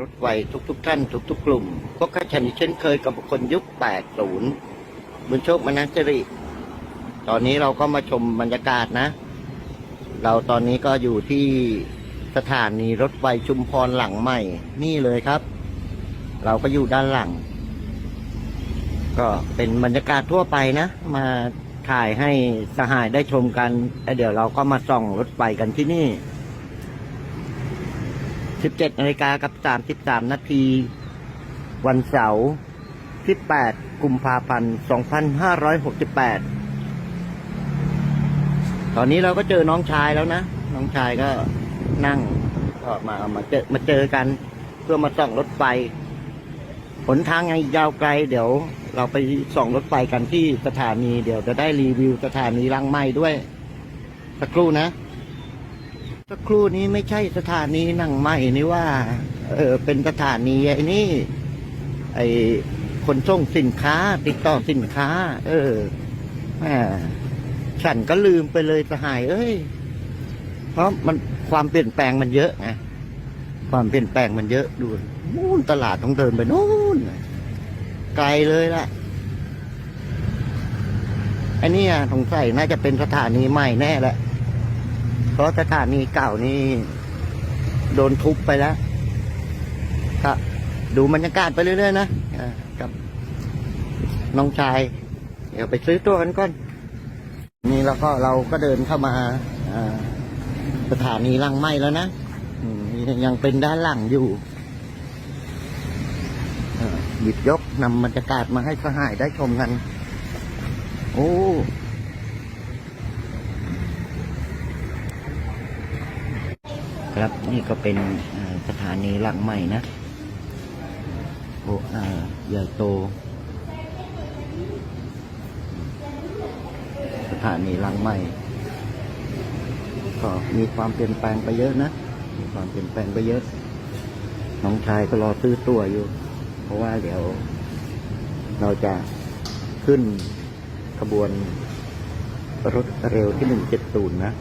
รถไฟทุกๆท่านทุกๆกลุ่ม พวกข้าฉันเช่นเคยกับคนยุค 80 บุญโชคมนัสริ ตอนนี้เราก็มาชมบรรยากาศนะ เราตอนนี้ก็อยู่ที่สถานีรถไฟชุมพรหลังใหม่ นี่เลยครับ เราก็อยู่ด้านหลัง ก็เป็นบรรยากาศทั่วไปนะ มาถ่ายให้สหายได้ชมกันแล้วเดี๋ยวเราก็มาส่องรถไฟกันที่นี่ 17นาฬิกากับ 33 นาที วันเสาร์ที่ 8 กุมภาพันธ์ 2568 ตอนนี้เราก็เจอน้องชายแล้วนะ น้องชายก็นั่งก็มามาเจอมาเจอกัน เพื่อมาส่องรถไฟหนทางยังยาวไกล เดี๋ยวเราไปส่องรถไฟกันที่สถานี เดี๋ยวจะได้รีวิวสถานีรังไม้ด้วย สักครู่นะ สักครู่นี้ไม่ใช่สถานีหนังใหม่นี่ว่า เออเป็นสถานีไอ้นี่ ไอ้คนส่งสินค้า ติดต่อสินค้า เออแหมฉันก็ลืมไปเลยสหาย เอ้ย เพราะมันความเปลี่ยนแปลงมันเยอะไงความเปลี่ยนแปลงมันเยอะดูนู่นตลาดต้องเดินไปนู่นไกลเลยล่ะอันนี้อ่สงสัยน่าจะเป็นสถานีใหม่แน่แหละ เพราะสถานีเก่านี่โดนทุบไปแล้วครับดูบรรยากาศไปเรื่อยๆนะกับน้องชาย เดี๋ยวไปซื้อตัวกันก่อน นี่แล้วก็เราก็เดินเข้ามาสถานีลังไม้แล้วนะยังเป็นด้านหลังอยู่หยิบยกนำบรรยากาศมาให้สหายได้ชมกัน โอ้ ครับนี่ก็เป็นสถานีหลังใหม่นะโอ้ใหญ่โต สถานีหลังใหม่ ก็มีความเปลี่ยนแปลงไปเยอะนะ มีความเปลี่ยนแปลงไปเยอะ น้องชายก็รอซื้อตั๋วอยู่ เพราะว่าเดี๋ยว เราจะขึ้นขบวนรถเร็วที่หนึ่งเจ็ดศูนย์นะ